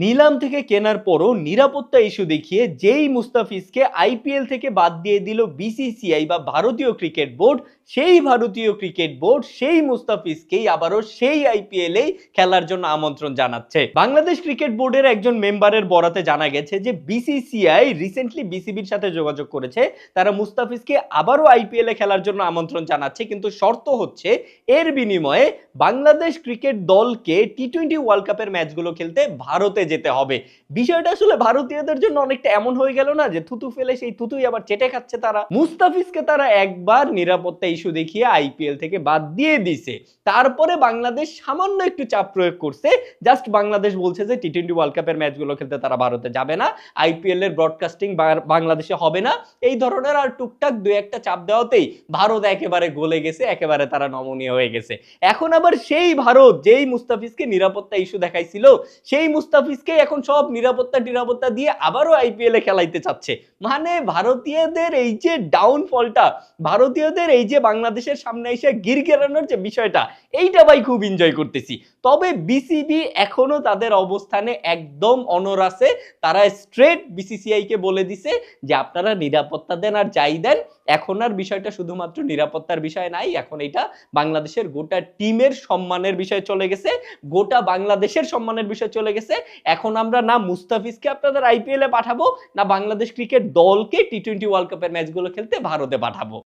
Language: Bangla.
নিলাম থেকে কেনার পরও নিরাপত্তা ইস্যু দেখিয়ে যেই মুস্তাফিজকে আইপিএল থেকে বাদ দিয়ে দিল বিসিসিআই বা ভারতীয় ক্রিকেট বোর্ড, সেই ভারতীয় ক্রিকেট বোর্ড সেই মুস্তাফিজকেই আবারও সেই আইপিএল এই খেলার জন্য আমন্ত্রণ জানাচ্ছে। বাংলাদেশ ক্রিকেট বোর্ডের একজন মেম্বারের বরাতে জানা গেছে যে বিসিসিআই রিসেন্টলি বিসিবির সাথে যোগাযোগ করেছে, তারা মুস্তাফিজকে আবারও আইপিএল এ খেলার জন্য আমন্ত্রণ জানাচ্ছে, কিন্তু শর্ত হচ্ছে এর বিনিময়ে বাংলাদেশ ক্রিকেট দলকে টি টোয়েন্টি ওয়ার্ল্ড কাপের ম্যাচগুলো খেলতে ভারতে যেতে হবে। বিষয়টা আসলে ভারতীয়দের জন্য অনেকটা এমন হয়ে গেল না যে থুতু ফেলে সেই থুতুই আবার চেটে খাচ্ছে তারা। মুস্তাফিজকে তারা একবার নিরাপত্তা ইস্যু দেখিয়ে আইপিএল থেকে বাদ দিয়ে দিছে। তারপরে বাংলাদেশ সামান্য একটু চাপ প্রয়োগ করছে। জাস্ট বাংলাদেশ বলছে যে টি টোয়েন্টি ওয়ার্ল্ড কাপের ম্যাচগুলো খেলতে তারা ভারতে যাবে না। আইপিএল এর ব্রডকাস্টিং বাংলাদেশে হবে না। এই ধরনের আর টুকটাক দু একটা চাপ দেওয়াতেই ভারত একেবারে গলে গেছে, একেবারে তারা নমনীয় হয়ে গেছে। এখন আবার সেই ভারত, যেই মুস্তাফিজকে নিরাপত্তা ইস্যু দেখাইছিল, সেই মুস্তাফিজকে এখন সব নিরাপত্তা নিরাপত্তা দিয়ে আবারও আইপিএল এ খেলাইতে চাচ্ছে। মানে ভারতীয়দের এই যে ডাউনফলটা ভারতীয়দের এই যে বাংলাদেশের সামনে এসে গিরগেরানোর যে বিষয়টা, এইটা ভাই খুব এনজয় করতেছি। তবে বিসিবি এখনও তাদের অবস্থানে একদম অনর আছে। তারা স্ট্রেট বিসিসিআই কে বলে দিছে যে আপনারা নিরাপত্তা দেন আর যাই দেন এখন আর বিষয়টা শুধুমাত্র নিরাপত্তার বিষয় নাই, এখন এটা বাংলাদেশের গোটা টিমের সম্মানের বিষয় চলে গেছে, গোটা বাংলাদেশের সম্মানের বিষয় চলে গেছে। এখন আমরা না মুস্তাফিজকে আপনাদের আইপিএলে পাঠাবো, না বাংলাদেশ ক্রিকেট দলকে টি টোয়েন্টি ওয়ার্ল্ড কাপের ম্যাচগুলো খেলতে ভারতে পাঠাবো।